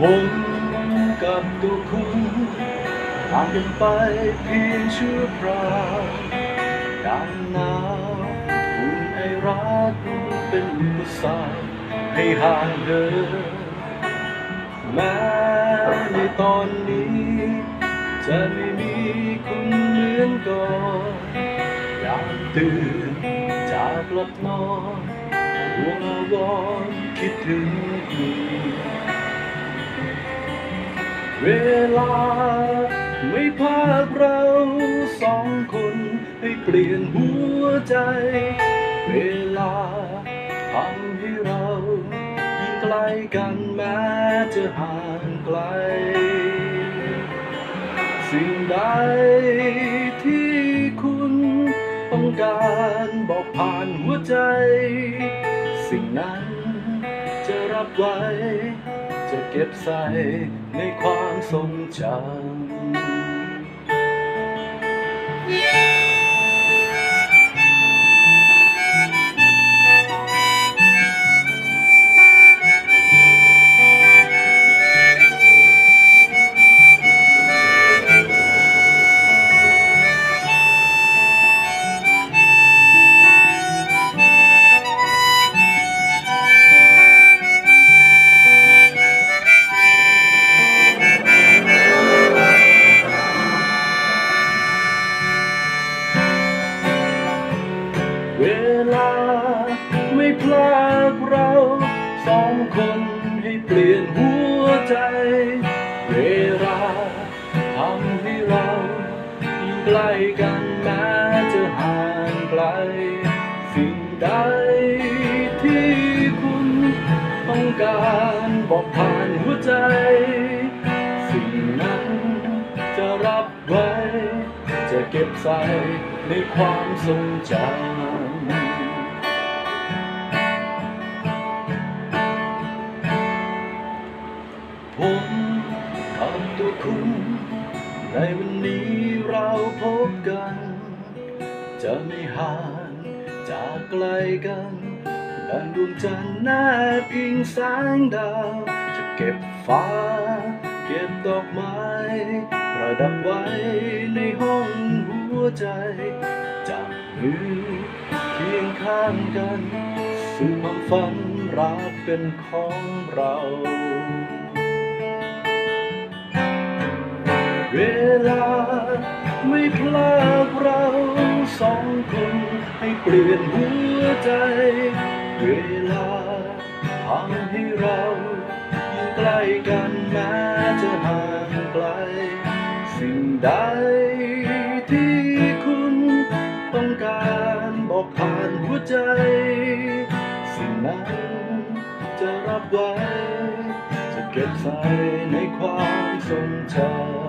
ผมกับตัวคุณห่างกันไปเพียงชั่วคราวการหนาวอุ่นไอรักเป็นอุปสรรคให้ห่างเดินแม้ในตอนนี้ จะไม่มีคุณเหมือนก่อนยามตื่นจากหลับนอนห่วงอาวรณ์คิดถึงคุณ เวลา ไม่พาเราสองคนให้เปลี่ยนหัวใจ เวลาทำให้เรายิ่งใกล้กันแม้จะห่างไกล สิ่งใดที่คุณต้องการบอกผ่านหัวใจ สิ่งนั้นจะรับไว้ จะเก็บใส่ในความทรงจำำให้เรายิ่งใกล้กันแม้จะห่างไกล สิ่งใดที่คุณต้องการบอกผ่านหัวใจ สิ่งนั้นจะรับไว้ จะเก็บใส่ในความทรงจำ ในวันนี้เราพบกัน จะไม่ห่างจากไกลกันดังดวงจันทร์แนบอิงแสงดาว จะเก็บฟ้า เก็บดอกไม้ ประดับไว้ในห้องหัวใจจับมือเคียงข้างกันสู่ความฝันรักเป็นของเราเวลา ไม่พลากเราสองคนให้เปลี่ยนหัวใจเวลาทำให้เรายิ่งใกล้กันแม้จะห่างไกล สิ่งใดที่คุณต้องการบอกผ่านหัวใจ สิ่งนั้นจะรับไว้ จะเก็บใส่ในความทรงจำ